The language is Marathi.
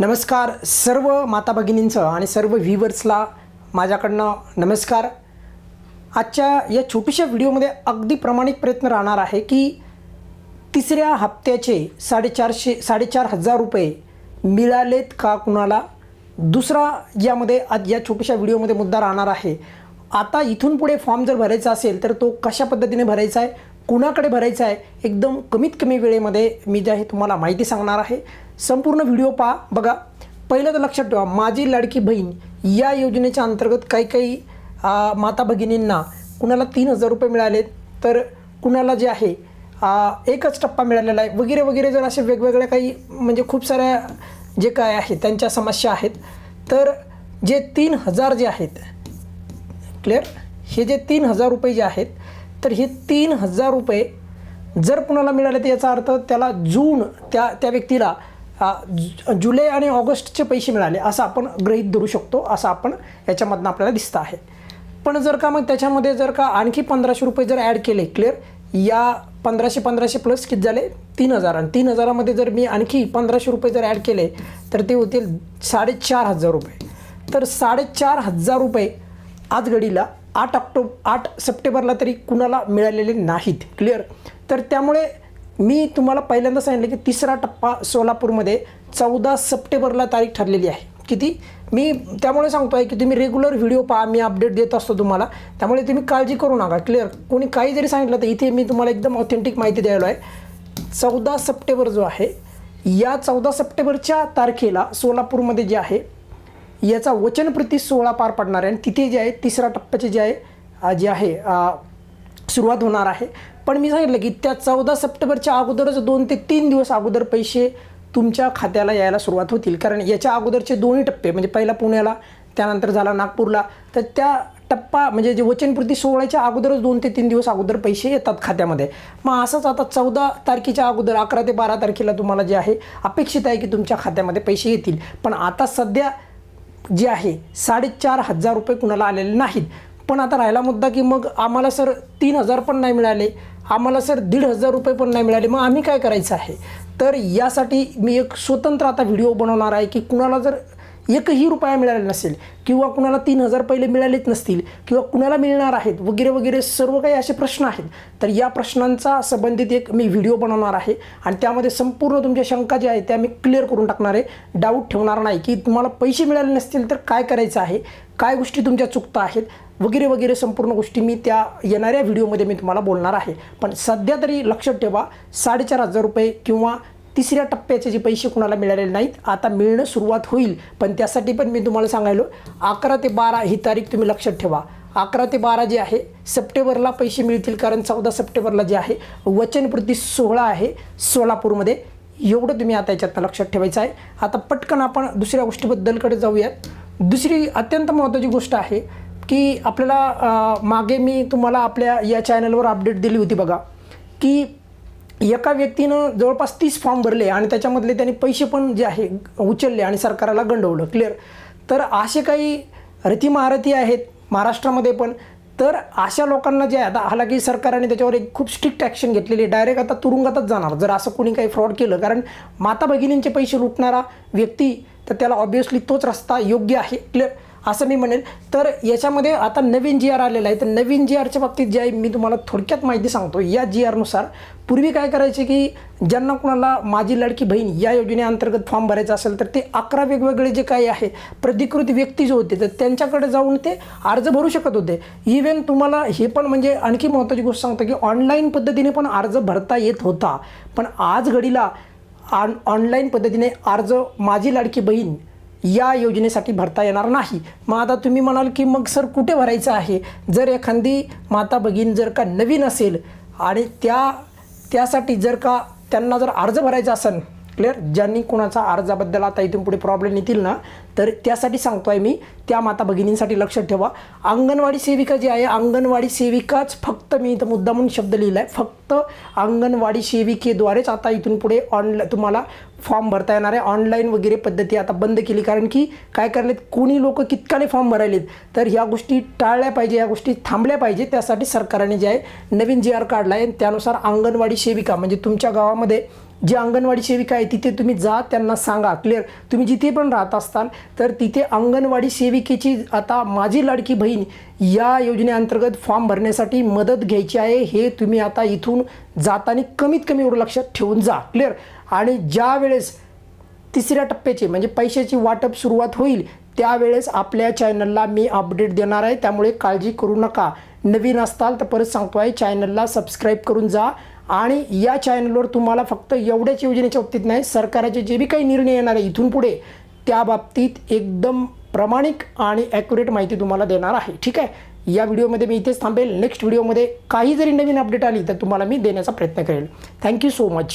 नमस्कार सर्व माता भगिनींचं आणि सर्व व्ह्युअर्सला माझ्याकडनं नमस्कार. आजच्या या छोट्याशा व्हिडिओमध्ये अगदी प्रामाणिक प्रयत्न राहणार आहे की तिसऱ्या हप्त्याचे साडेचारशे साडेचार हजार रुपये मिळालेत का कुणाला? दुसरा यामध्ये आज या छोट्याशा व्हिडिओमध्ये मुद्दा राहणार आहे. आता इथून पुढे फॉर्म जर भरायचा असेल तर तो कशा पद्धतीने भरायचा आहे? कुणाकडे भरायचं आहे? एकदम कमीत कमी वेळेमध्ये मी जे आहे तुम्हाला माहिती सांगणार आहे. संपूर्ण व्हिडिओ पहा. बघा पहिलं तर लक्षात ठेवा माझी लाडकी बहीण या योजनेच्या अंतर्गत काही काही माता भगिनींना कुणाला तीन हजार रुपये मिळालेत तर कुणाला जे आहे एकच टप्पा मिळालेला आहे. वगैरे वगैरे जर असे वेगवेगळ्या काही म्हणजे खूप साऱ्या जे काय आहे त्यांच्या समस्या आहेत. तर जे तीन हजार जे आहेत क्लिअर? हे जे तीन हजार रुपये जे आहेत तर हे तीन हजार रुपये जर कुणाला मिळाले तर याचा अर्थ त्याला जून त्या त्या व्यक्तीला जु- जुलै आणि ऑगस्टचे पैसे मिळाले असं आपण गृहीत धरू शकतो असं आपण याच्यामधनं आपल्याला दिसतं आहे. पण जर का मग त्याच्यामध्ये जर का आणखी पंधराशे रुपये जर ॲड केले क्लिअर या पंधराशे पंधराशे प्लस किती झाले? तीन हजार. आणि तीन हजारामध्ये जर मी आणखी पंधराशे रुपये जर ॲड केले तर ते होतील साडेचार हजार रुपये. तर साडेचार हजार रुपये आज घडीला आठ ऑक्टोब आठ सप्टेंबरला तरी कुणाला मिळालेले नाहीत. क्लिअर तर त्यामुळे मी तुम्हाला पहिल्यांदा सांगितलं की तिसरा टप्पा सोलापूरमध्ये चौदा सप्टेंबरला तारीख ठरलेली आहे. किती? मी त्यामुळे सांगतो आहे की तुम्ही रेग्युलर व्हिडिओ पहा मी अपडेट देत असतो तुम्हाला. त्यामुळे तुम्ही काळजी करू नका. क्लिअर कोणी काही जरी सांगितलं तर इथे मी तुम्हाला एकदम ऑथेंटिक माहिती द्यायला आहे. चौदा सप्टेंबर जो आहे या चौदा सप्टेंबरच्या तारखेला सोलापूरमध्ये जे आहे याचा वचनप्रती सोहळा पार पडणार आहे. आणि तिथे जे आहे तिसरा टप्प्याचे जे आहे जे आहे सुरुवात होणार आहे. पण मी सांगितलं की त्या चौदा सप्टेंबरच्या अगोदरच दोन ते तीन दिवस अगोदर पैसे तुमच्या खात्याला यायला सुरुवात होतील. कारण याच्या अगोदरचे दोन्ही टप्पे म्हणजे पहिला पुण्याला त्यानंतर झाला नागपूरला. तर त्या टप्पा म्हणजे जे वचनपूर्ती सोहळ्याच्या अगोदरच दोन ते तीन दिवस अगोदर पैसे येतात खात्यामध्ये. मग असंच आता चौदा तारखेच्या अगोदर अकरा ते बारा तारखेला तुम्हाला जे आहे अपेक्षित आहे की तुमच्या खात्यामध्ये पैसे येतील. पण आता सध्या जे आहे साडेचार हजार रुपये कुणाला आलेले नाहीत. पण आता राहिला मुद्दा की मग आम्हाला सर तीन हजार पण नाही मिळाले आम्हाला सर दीड हजार रुपये पण नाही मिळाले मग आम्ही काय करायचं आहे? तर यासाठी मी एक स्वतंत्र आता व्हिडिओ बनवणार आहे की कुणाला जर एकही रुपया मिळाला नसेल किंवा कुणाला तीन हजार पहिले मिळालेच नसतील किंवा कुणाला मिळणार आहेत वगैरे वगैरे सर्व काही असे प्रश्न आहेत. तर या प्रश्नांचा संबंधित एक मी व्हिडिओ बनवणार आहे आणि त्यामध्ये संपूर्ण तुमच्या शंका ज्या आहेत त्या मी क्लिअर करून टाकणार आहे. डाऊट ठेवणार नाही की तुम्हाला पैसे मिळाले नसतील तर काय करायचं आहे काय गोष्टी तुमच्या चुकता आहेत वगैरे वगैरे संपूर्ण गोष्टी मी त्या येणाऱ्या व्हिडिओमध्ये मी तुम्हाला बोलणार आहे. पण सध्या तरी लक्षात ठेवा साडेचार हजार रुपये किंवा तिसऱ्या टप्प्याचे जे पैसे कुणाला मिळालेले नाहीत आता मिळणं सुरुवात होईल. पण त्यासाठी पण मी तुम्हाला सांगायलो अकरा ते बारा ही तारीख तुम्ही लक्षात ठेवा. अकरा ते बारा जे आहे सप्टेंबरला पैसे मिळतील कारण चौदा सप्टेंबरला जे आहे वचनपूर्ती सोहळा आहे सोलापूरमध्ये. एवढं तुम्ही आता याच्यातनं लक्षात ठेवायचं आहे. आता पटकन आपण दुसऱ्या गोष्टीबद्दलकडे जाऊयात. दुसरी अत्यंत महत्त्वाची गोष्ट आहे की आपल्याला मागे मी तुम्हाला आपल्या या चॅनलवर अपडेट दिली होती बघा की एका व्यक्तीनं जवळपास तीस फॉर्म भरले आणि त्याच्यामधले त्यांनी पैसे पण जे आहे उचलले आणि सरकारला गंडवलं. क्लिअर तर असे काही रथी महारथी आहेत महाराष्ट्रामध्ये पण. तर अशा लोकांना जे आता हालाकी सरकारने त्याच्यावर एक खूप स्ट्रिक्ट ॲक्शन घेतलेली आहे. डायरेक्ट आता तुरुंगातच जाणार जर असं कोणी काही फ्रॉड केलं. कारण माता भगिनींचे पैसे लुटणारा व्यक्ती तर त्याला ऑब्वियसली तोच रस्ता योग्य आहे. क्लिअर असं मी म्हणेल तर याच्यामध्ये आता नवीन जी आर आलेला आहे. तर नवीन जी आरच्या बाबतीत जे आहे मी तुम्हाला थोडक्यात माहिती सांगतो. या जी आरनुसार पूर्वी काय करायचे की ज्यांना कुणाला माझी लाडकी बहीण या योजनेअंतर्गत फॉर्म भरायचा असेल तर ते अकरा वेगवेगळे जे काही आहे प्रतिकृत व्यक्ती जे होते तर त्यांच्याकडे जाऊन ते अर्ज भरू शकत होते. इव्हन तुम्हाला हे पण म्हणजे आणखी महत्त्वाची गोष्ट सांगतो की ऑनलाईन पद्धतीने पण अर्ज भरता येत होता. पण आज घडीला ऑन ऑनलाईन पद्धतीने अर्ज माझी लाडकी बहीण या योजनेसाठी भरता येणार नाही. मग आता तुम्ही म्हणाल की मग सर कुठे भरायचं आहे? जर एखादी माता भगिनी जर का नवीन असेल आणि त्या त्यासाठी जर का त्यांना जर अर्ज भरायचा असेल क्लिअर ज्यांनी कोणाचा अर्जाबद्दल आता इथून पुढे प्रॉब्लेम येतील ना तर त्यासाठी सांगतो आहे मी. त्या माता भगिनींसाठी लक्षात ठेवा. अंगणवाडी सेविका जी आहे अंगणवाडी सेविकाच फक्त मी इथं मुद्दा म्हणून शब्द लिहिला आहे फक्त अंगणवाडी सेविकेद्वारेच आता इथून पुढे ऑनलाईन तुम्हाला फॉर्म भरता येणार आहे. ऑनलाईन वगैरे पद्धती आता बंद केली. कारण की काय करलेत कोणी लोक कितकाने फॉर्म भरायलेत? तर ह्या गोष्टी टाळल्या पाहिजे या गोष्टी थांबल्या पाहिजे. त्यासाठी सरकारने जे आहे नवीन जी आर काढला आहे. त्यानुसार अंगणवाडी सेविका म्हणजे तुमच्या गावामध्ये जी अंगणवाडी सेविका आहे तिथे तुम्ही जा त्यांना सांगा. क्लिअर तुम्ही जिथे पण राहत असताल तर तिथे अंगणवाडी सेविकेची आता माझी लाडकी बहीण या योजनेअंतर्गत फॉर्म भरण्यासाठी मदत घ्यायची आहे. हे तुम्ही आता इथून जाताना कमीत कमी एवढं लक्षात ठेवून जा. क्लिअर आणि ज्या वेळेस तिसऱ्या टप्प्याचे म्हणजे पैशाची वाटप सुरुवात होईल त्यावेळेस आपल्या चॅनलला मी अपडेट देणार आहे. त्यामुळे काळजी करू नका. नवीन असताल तर परत सांगतो आहे चॅनलला सबस्क्राईब करून जा. आणि या चॅनलवर तुम्हाला फक्त एवढ्याच योजनेच्या बाबतीत नाही सरकारचे जे बी काही निर्णय येणार आहे इथून पुढे त्या बाबतीत एकदम प्रामाणिक आणि ॲक्युरेट माहिती तुम्हाला देणार आहे. ठीक आहे? या व्हिडिओमध्ये मी इथेच थांबेल. नेक्स्ट व्हिडिओमध्ये काही जरी नवीन अपडेट आली तर तुम्हाला मी देण्याचा प्रयत्न करेल. Thank you so much